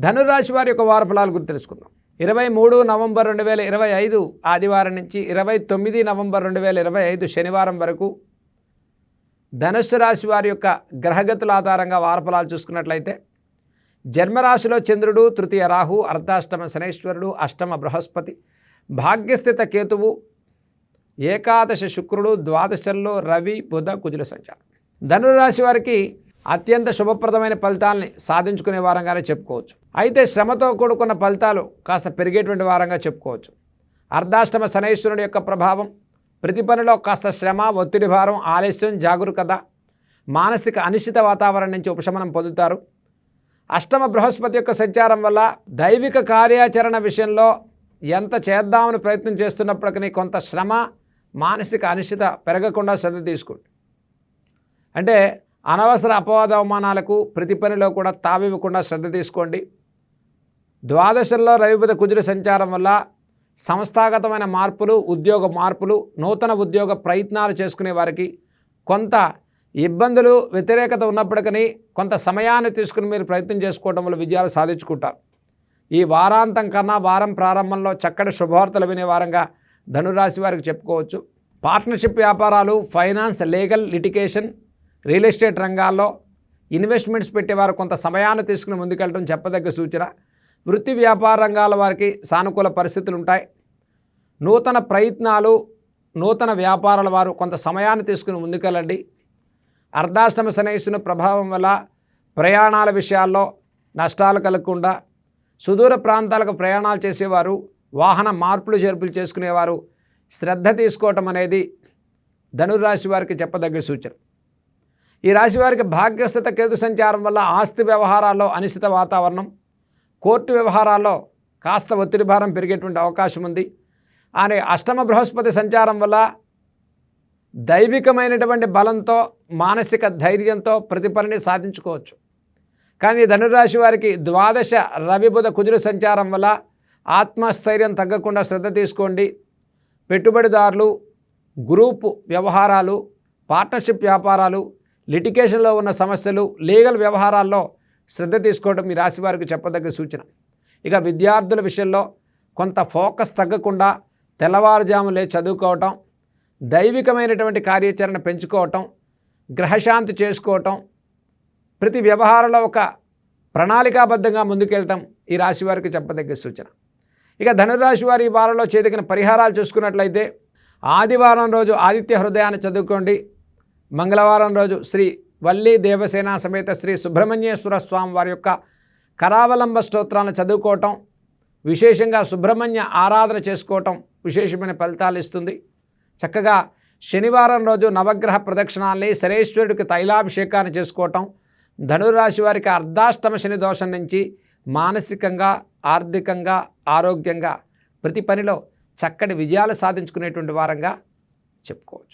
ధనురాశి వారి యొక్క వార ఫలాల గురించి తెలుసుకుందాం. ఇరవై మూడు నవంబర్ రెండు వేల ఇరవై ఐదు ఆదివారం నుంచి ఇరవై తొమ్మిది నవంబర్ రెండు వేల ఇరవై ఐదు శనివారం వరకు ధనుస్సు రాశి వారి యొక్క గ్రహగతుల ఆధారంగా వారఫలాలు చూసుకున్నట్లయితే జన్మరాశిలో చంద్రుడు తృతీయ రాహు అర్ధాష్టమ శనేశ్వరుడు అష్టమ బృహస్పతి భాగ్యస్థిత కేతువు ఏకాదశ శుక్రుడు ద్వాదశంలో రవి బుధ కుజుల సంచారం. ధనురాశి వారికి అత్యంత శుభప్రదమైన ఫలితాలని సాధించుకునే వారంగానే చెప్పుకోవచ్చు. అయితే శ్రమతో కూడుకున్న ఫలితాలు కాస్త పెరిగేటువంటి వారంగా చెప్పుకోవచ్చు. అర్ధాష్టమ శనైశ్వరుడి యొక్క ప్రభావం ప్రతి పనిలో కాస్త శ్రమ ఒత్తిడి భారం ఆలస్యం జాగరూకత మానసిక అనిశ్చిత వాతావరణం నుంచి ఉపశమనం పొందుతారు. అష్టమ బృహస్పతి యొక్క సంచారం వల్ల దైవిక కార్యాచరణ విషయంలో ఎంత చేద్దామని ప్రయత్నం చేస్తున్నప్పటికీ కొంత శ్రమ మానసిక అనిశ్చిత పెరగకుండా శ్రద్ధ తీసుకోండి. అంటే అనవసర అపవాద అవమానాలకు ప్రతి పనిలో కూడా తావివ్వకుండా శ్రద్ధ తీసుకోండి. ద్వాదశంలో రవిబుధ కుజుల సంచారం వల్ల సంస్థాగతమైన మార్పులు ఉద్యోగ మార్పులు నూతన ఉద్యోగ ప్రయత్నాలు చేసుకునే వారికి కొంత ఇబ్బందులు వ్యతిరేకత ఉన్నప్పటికీ కొంత సమయాన్ని తీసుకుని మీరు ప్రయత్నం చేసుకోవడం వల్ల విజయాలు సాధించుకుంటారు. ఈ వారాంతం కన్నా వారం ప్రారంభంలో చక్కటి శుభవార్తలు వినే వారంగా ధనురాశి వారికి చెప్పుకోవచ్చు. పార్ట్నర్షిప్ వ్యాపారాలు finance legal litigation real estate రంగాల్లో ఇన్వెస్ట్మెంట్స్ పెట్టేవారు కొంత సమయాన్ని తీసుకుని ముందుకెళ్ళడం చెప్పదగ్గ సూచన. వృత్తి వ్యాపార రంగాల వారికి సానుకూల పరిస్థితులు ఉంటాయి నూతన ప్రయత్నాలు నూతన వ్యాపారాల వారు కొంత సమయాన్ని తీసుకుని ముందుకెళ్ళండి. అర్ధాష్టమ శనేశ్వరుని ప్రభావం వల్ల ప్రయాణాల విషయాల్లో నష్టాలు కలగకుండా సుదూర ప్రాంతాలకు ప్రయాణాలు చేసేవారు వాహన మార్పులు చేర్పులు చేసుకునేవారు శ్రద్ధ తీసుకోవటం అనేది ధనురాశి వారికి చెప్పదగ్గ సూచన. ఈ రాశి వారికి భాగ్యస్థత కేతు సంచారం వల్ల ఆస్తి వ్యవహారాల్లో అనిశ్చిత వాతావరణం కోర్టు వ్యవహారాల్లో కాస్త ఒత్తిడి భారం పెరిగేటువంటి అవకాశం ఉంది. అని అష్టమ బృహస్పతి సంచారం వల్ల దైవికమైనటువంటి బలంతో మానసిక ధైర్యంతో ప్రతి పనిని సాధించుకోవచ్చు. కానీ ధనురాశి వారికి ద్వాదశ రవిబుధ కుజుల సంచారం వల్ల ఆత్మస్థైర్యం తగ్గకుండా శ్రద్ధ తీసుకోండి. పెట్టుబడిదారులు గ్రూపు వ్యవహారాలు పార్ట్నర్షిప్ వ్యాపారాలు లిటికేషన్లో ఉన్న సమస్యలు లీగల్ వ్యవహారాల్లో శ్రద్ధ తీసుకోవడం మీ రాశి వారికి చెప్పదగ్గ సూచన. ఇక విద్యార్థుల విషయంలో కొంత ఫోకస్ తగ్గకుండా తెల్లవారుజాములే చదువుకోవటం దైవికమైనటువంటి కార్యాచరణ పెంచుకోవటం గ్రహశాంతి చేసుకోవటం ప్రతి వ్యవహారంలో ఒక ప్రణాళికాబద్ధంగా ముందుకెళ్ళటం ఈ రాశి వారికి చెప్పదగ్గ సూచన. ఇక ధనురాశి వారి వారంలో చేదగిన పరిహారాలు చూసుకున్నట్లయితే ఆదివారం రోజు ఆదిత్య హృదయాన్ని చదువుకోండి. మంగళవారం రోజు శ్రీ వల్లి దేవసేన సమేత శ్రీ సుబ్రహ్మణ్యేశ్వర స్వామి వారి యొక్క కరావలంబ స్తోత్రాలను చదువుకోవటం విశేషంగా సుబ్రహ్మణ్య ఆరాధన చేసుకోవటం విశేషమైన ఫలితాలు ఇస్తుంది. చక్కగా శనివారం రోజు నవగ్రహ ప్రదక్షిణాల్ని శరేశ్వరుడికి తైలాభిషేకాన్ని చేసుకోవటం ధనురాశి వారికి అర్ధాష్టమ శని దోషం నుంచి మానసికంగా ఆర్థికంగా ఆరోగ్యంగా ప్రతి పనిలో చక్కటి విజయాలు సాధించుకునేటువంటి వారంగా చెప్పుకోవచ్చు.